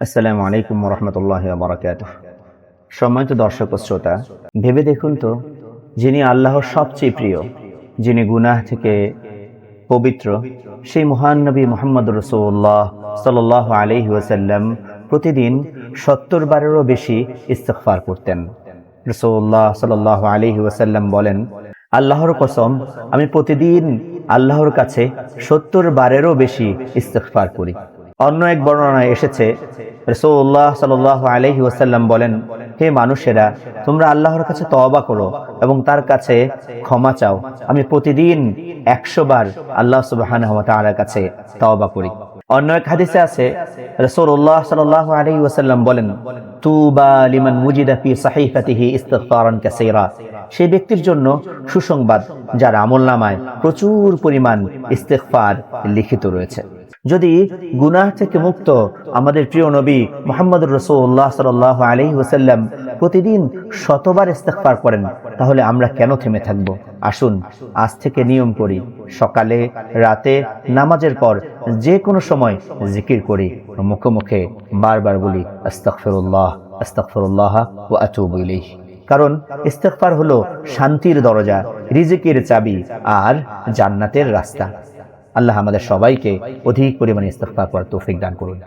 আসসালামু আলাইকুম রহমতুল্লাহ বারাকাত সম্মানিত দর্শক শ্রোতা, ভেবে দেখুন তো, যিনি আল্লাহর সবচেয়ে প্রিয়, যিনি গুনাহ থেকে পবিত্র, সেই মহান নবী মোহাম্মদ রসুল্লাহ সাল আলহি ওয়াসাল্লাম প্রতিদিন সত্তর বারেরও বেশি ইস্তফার করতেন। রসুল্লাহ সাল আলহি ওয়াসাল্লাম বলেন, আল্লাহর কসম, আমি প্রতিদিন আল্লাহর কাছে সত্তর বারেরও বেশি ইস্তফার করি। অন্য এক বর্ণনায় এসেছে রসৌল্লাহ সাল আলহি ওসাল্লাম বলেন, হে মানুষেরা, তোমরা আল্লাহর কাছে তওবা করো এবং তার কাছে ক্ষমা চাও। আমি প্রতিদিন একশো বার আল্লাহ সুবাহ কাছে তওবা করি। অন্য এক হাদিসে আছে রসৌল্লাহ সাল আলহি ওসাল্লাম বলেন, তুবা লিমান মুজিদা ফি সেই ব্যক্তির জন্য সুসংবাদ, যার আমলনামায় প্রচুর পরিমাণ ইস্তেগফার লিখিত রয়েছে। যদি গুনাহ থেকে মুক্ত আমাদের প্রিয় নবী মোহাম্মদ রসুল্লাহ সাল আলহি ওসাল্লাম প্রতিদিন শতবার ইস্তেকবার করেন, তাহলে আমরা কেন থেমে থাকব? আসুন, আজ থেকে নিয়ম করি, সকালে, রাতে, নামাজের পর যে কোনো সময় জিকির করি, মুখে মুখে বারবার বলি আস্তফরুল্লাহ আস্তফরুল্লাহ ও ইলাইহি। কারণ ইস্তেকফার হলো শান্তির দরজা, রিজিকের চাবি আর জান্নাতের রাস্তা। আল্লাহ আমাদের সবাইকে অধিক পরিমাণে ইস্তফা করার তৌফিক দান করুন।